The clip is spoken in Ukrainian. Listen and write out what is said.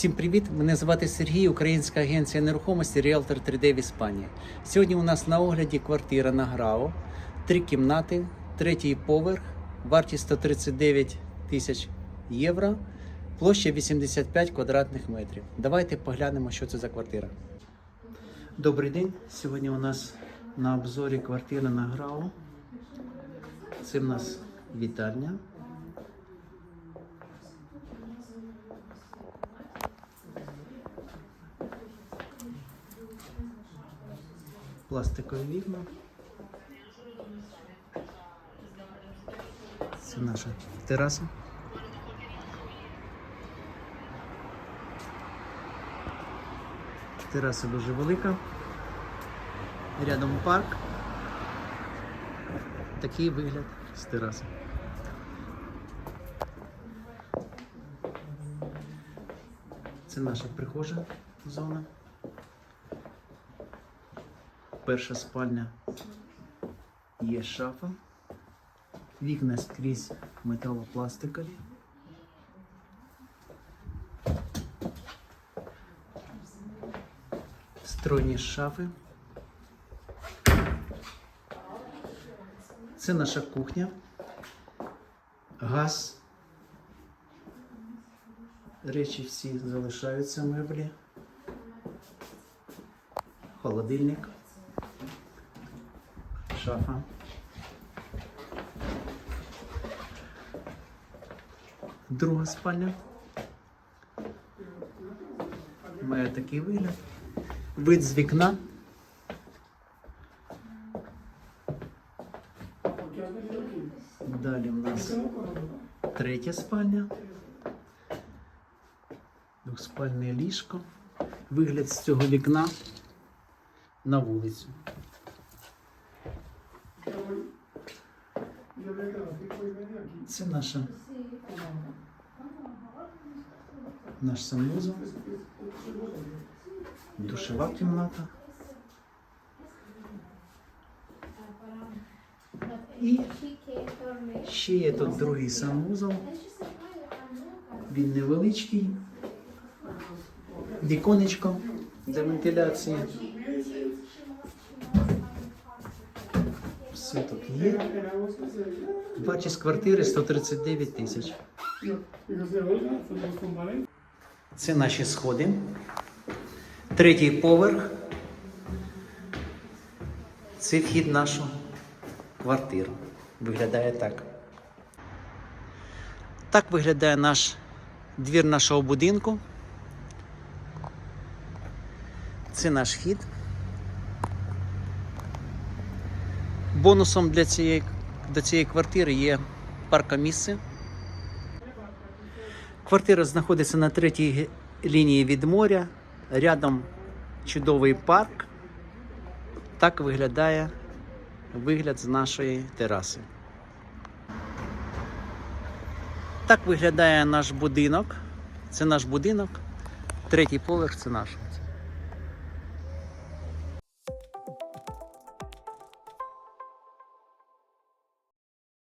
Всім привіт! Мене звати Сергій, Українська агенція нерухомості Realtor 3D в Іспанії. Сьогодні у нас на огляді квартира на Грао, три кімнати, третій поверх, вартість 139 тисяч євро, площа 85 квадратних метрів. Давайте поглянемо, що це за квартира. Добрий день. Сьогодні у нас на обзорі квартира на Грао. Це в нас вітальня. Пластикові вікна. Це наша тераса. Тераса дуже велика. Рядом парк. Такий вигляд з тераси. Це наша прихожа зона. Перша спальня є шафа. Вікна скрізь металопластикові. Стройні шафи. Це наша кухня. Газ. Речі всі залишаються меблі. Холодильник. Шафа. Друга спальня. Має такий вигляд. Вид з вікна. Далі в нас третя спальня. Двохспальне ліжко. Вигляд з цього вікна на вулицю. Це наша наш санвузол, душова кімната. І ще є тут другий санвузол. Він невеличкий. Віконечко для вентиляції. Тут є. Вартість квартири 139 тисяч. Це наші сходи. Третій поверх. Це вхід нашу квартиру. Виглядає так. Так виглядає наш двір нашого будинку. Це наш вхід. Бонусом для цієї, до цієї квартири є паркомісце. Квартира знаходиться на третій лінії від моря. Рядом чудовий парк. Так виглядає вигляд з нашої тераси. Так виглядає наш будинок. Це наш будинок. Третій поверх це наш.